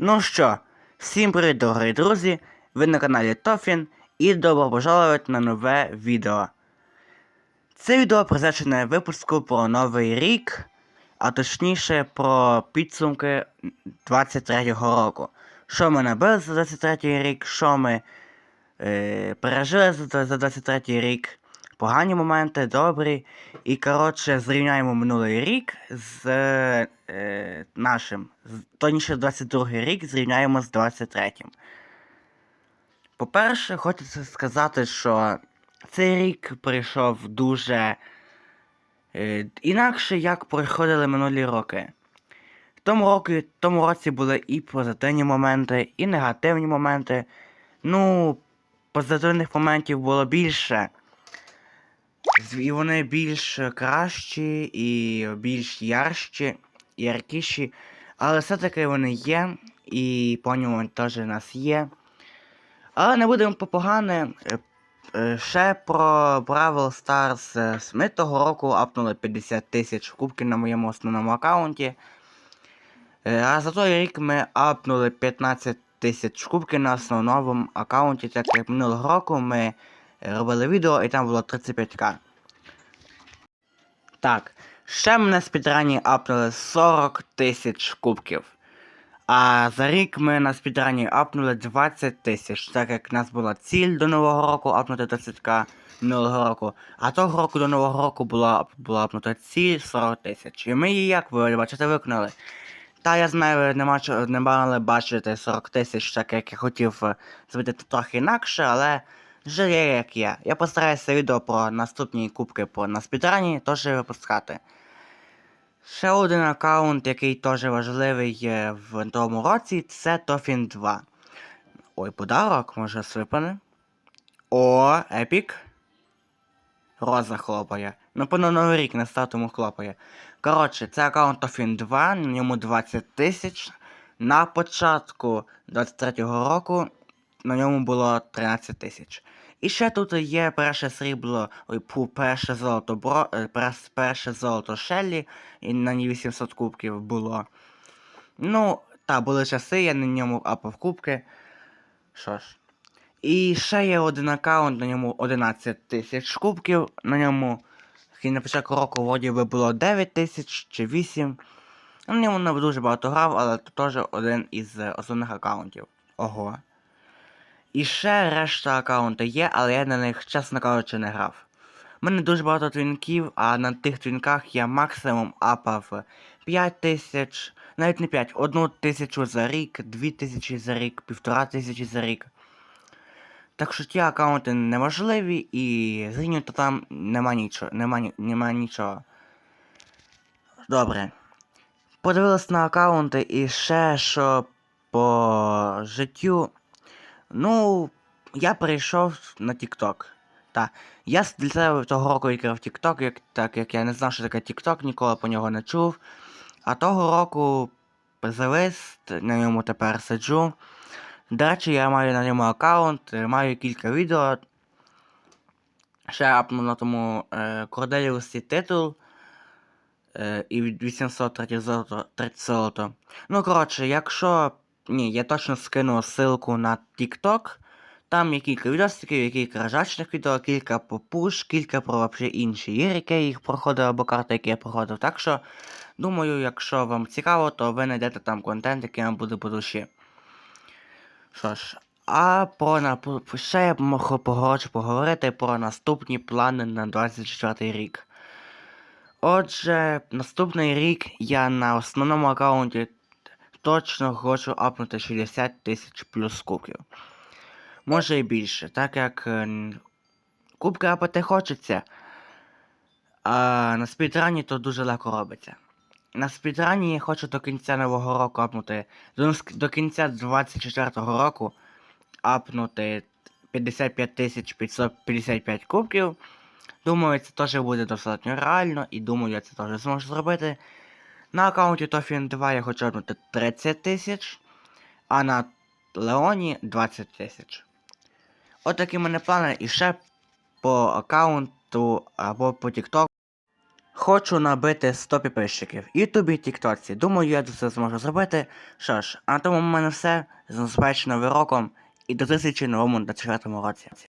Ну що, всім привіт, дорогі друзі! Ви на каналі Тофін і добро пожаловать на нове відео. Це відео присвячене випуску про новий рік, а точніше про підсумки 23-го року. Що ми набили за 23-й рік, що ми е, пережили за, за 23-й рік, погані моменти, добрі. І коротше зрівняємо минулий рік з е, нашим. Точніше, 22-й рік зрівняємо з 23-м. По-перше, хочеться сказати, що цей рік прийшов дуже е, інакше, як проходили минулі роки. В тому, році, в тому році були і позитивні моменти, і негативні моменти. Ну, позитивних моментів було більше. І вони більш кращі, і більш ярші, яркіші. Але все-таки вони є, і по ньому теж у нас є. Але не будемо по погане. Е, е, Ще про Бравл Stars. е, Ми того року апнули 50 тисяч кубків на моєму основному аккаунті. А за той рік ми апнули 15 тисяч кубків на основному аккаунті, так як минулого року ми робили відео і там було 35к. Так, ще ми на спідрані апнули 40 тисяч кубків. А за рік ми на спідрані апнули 20 тисяч, так як в нас була ціль до нового року апнути 20к минулого року. А того року до нового року була, була апнута ціль 40 тисяч. І ми її, як ви бачите, виконали. Та я знаю, ви не, мач... не мали бачити 40 тисяч, так як я хотів е, зробити трохи інакше, але вже як є. Я постараюся відео про наступні кубки по на спідрані теж випускати. Ще один аккаунт, який теж важливий в тому році, це Тофін 2. Ой, подарок може сипане. О, епік. Роза хлопає. Ну, по новий рік настав тому хлопає. Коротше, це аккаунт Тофін 2, на ньому 20 тисяч. На початку 23-го року на ньому було 13 тисяч. І ще тут є перше срібло, ой, пу, перше золото бро, е, перше золото Шеллі, і на ній 800 кубків було. Ну, та, були часи, я на ньому апав кубки. Що ж. І ще є один аккаунт, на ньому 11 тисяч кубків, на ньому і на початку року вроді би було 9 тисяч чи 8. На ньому не дуже багато грав, але це теж один із е, основних аккаунтів. Ого. І ще решта аккаунти є, але я на них, чесно кажучи, не грав. У мене дуже багато твінків, а на тих твінках я максимум апав 5 тисяч, навіть не 5, 1 тисячу за рік, 2 тисячі за рік, півтора тисячі за рік. Так що ті аккаунти неможливі і зрівнювати там нема нічого. Нема, нема нічого. Добре. Подивились на аккаунти і ще що по життю. Ну, я перейшов на TikTok. Та. Я для себе того року відкрив TikTok, як, так як я не знав, що таке TikTok, ніколи про нього не чув. А того року завис, на ньому тепер сиджу. До речі, я маю на ньому аккаунт, е, маю кілька відео. Ще апну на тому е, Корделіусі титул. Е, і від 803 золото, 30 золото. Ну, коротше, якщо. Ні, я точно скину ссылку на TikTok. Там є кілька відосиків, є кілька ржачних відео, кілька по пуш, кілька про вообще інші ігри, які я їх проходив, або карти, які я проходив. Так що, думаю, якщо вам цікаво, то ви знайдете там контент, який вам буде по душі. Що ж, а про на ще я б мог поговорити про наступні плани на 24 рік. Отже, наступний рік я на основному аккаунті точно хочу апнути 60 тисяч плюс кубків. Може і більше, так як е, кубки апати хочеться. А на спідрані то дуже легко робиться. На спідрані я хочу до кінця нового року апнути. До, кінця 24-го року апнути 55 тисяч 555 кубків. Думаю, це теж буде достатньо реально, і думаю, я це теж зможу зробити. На аккаунті Тофін 2 я хочу апнути 30 тисяч, а на Леоні 20 тисяч. От такі мене плани, і ще по аккаунту або по TikTok хочу набити 100 підписчиків. І Тіктоці. Думаю, я це зможу зробити. Що ж, а на тому в мене все. З наступаючим новим роком і до в новому 24 році.